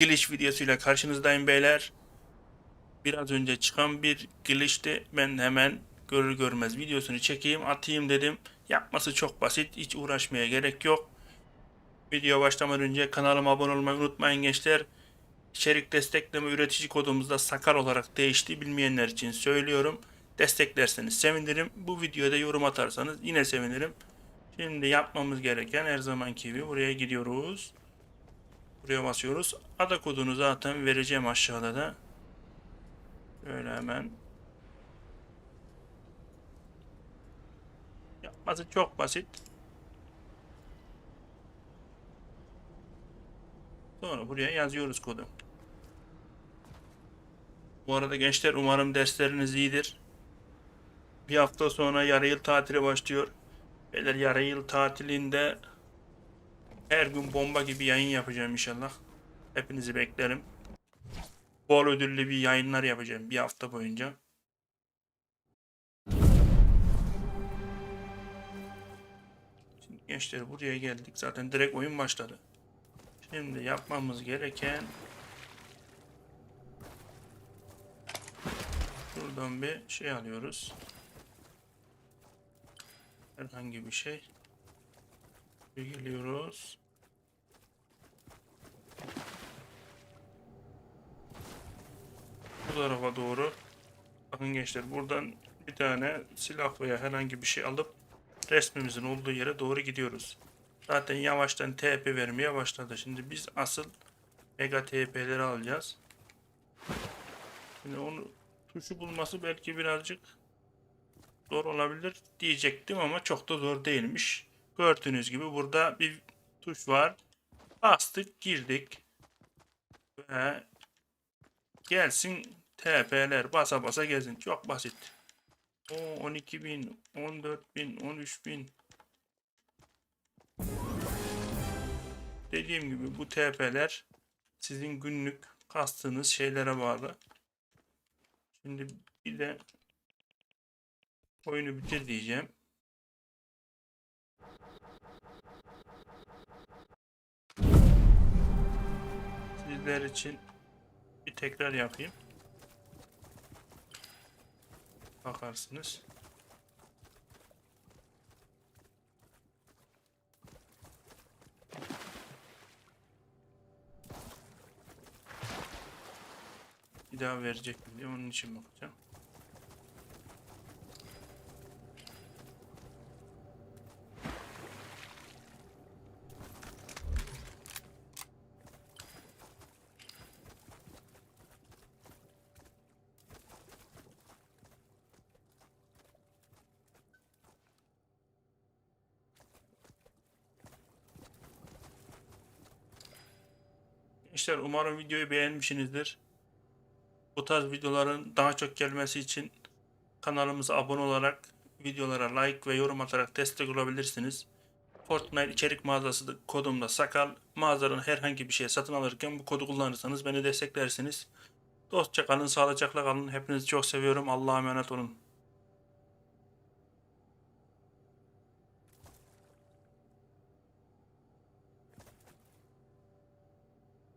glitch videosuyla karşınızdayım beyler. Biraz önce çıkan bir glitch'ti. Ben hemen görür görmez videosunu çekeyim atayım dedim. Yapması çok basit. Hiç uğraşmaya gerek yok. Video başlamadan önce kanalıma abone olmayı unutmayın gençler. İçerik destekleme üretici kodumuzda sakal olarak değişti. Bilmeyenler için söylüyorum. Desteklerseniz sevinirim. Bu videoda yorum atarsanız yine sevinirim. Şimdi yapmamız gereken her zamanki gibi buraya gidiyoruz. Buraya basıyoruz. Ada kodunu zaten vereceğim aşağıda da. Şöyle hemen. Yapması çok basit. Sonra buraya yazıyoruz kodu. Bu arada gençler umarım dersleriniz iyidir. Bir hafta sonra yarı yıl tatili başlıyor. Beyler yarı yıl tatilinde her gün bomba gibi yayın yapacağım inşallah. Hepinizi beklerim. Bol ödüllü bir yayınlar yapacağım bir hafta boyunca. Şimdi gençler buraya geldik. Zaten direkt oyun başladı. Şimdi yapmamız gereken Şuradan bir şey alıyoruz. Herhangi bir şey. Geliyoruz. Bu tarafa doğru. Bakın gençler buradan bir tane silah veya herhangi bir şey alıp resmimizin olduğu yere doğru gidiyoruz. Zaten yavaştan TP vermeye başladı. Şimdi biz asıl Mega TP'leri alacağız. Şimdi onu tuşu bulması belki birazcık zor olabilir diyecektim ama çok da zor değilmiş. Gördüğünüz gibi burada bir tuş var. Bastık girdik. Ve gelsin TP'ler basa basa gezin. Çok basit. O 12.000, 14.000, 13.000. Dediğim gibi bu TP'ler sizin günlük kastığınız şeylere bağlı. Şimdi bir de oyunu bitir diyeceğim. Sizler için bir tekrar yapayım. Bakarsınız. Bir daha verecek mi diye onun için bakacağım. Gençler umarım videoyu beğenmişsinizdir. Bu tarz videoların daha çok gelmesi için kanalımıza abone olarak videolara like ve yorum atarak destek olabilirsiniz. Fortnite içerik mağazası kodumda sakal. Mağazanın herhangi bir şey satın alırken bu kodu kullanırsanız beni desteklersiniz. Dostça kalın, sağlıcakla kalın. Hepinizi çok seviyorum. Allah'a emanet olun.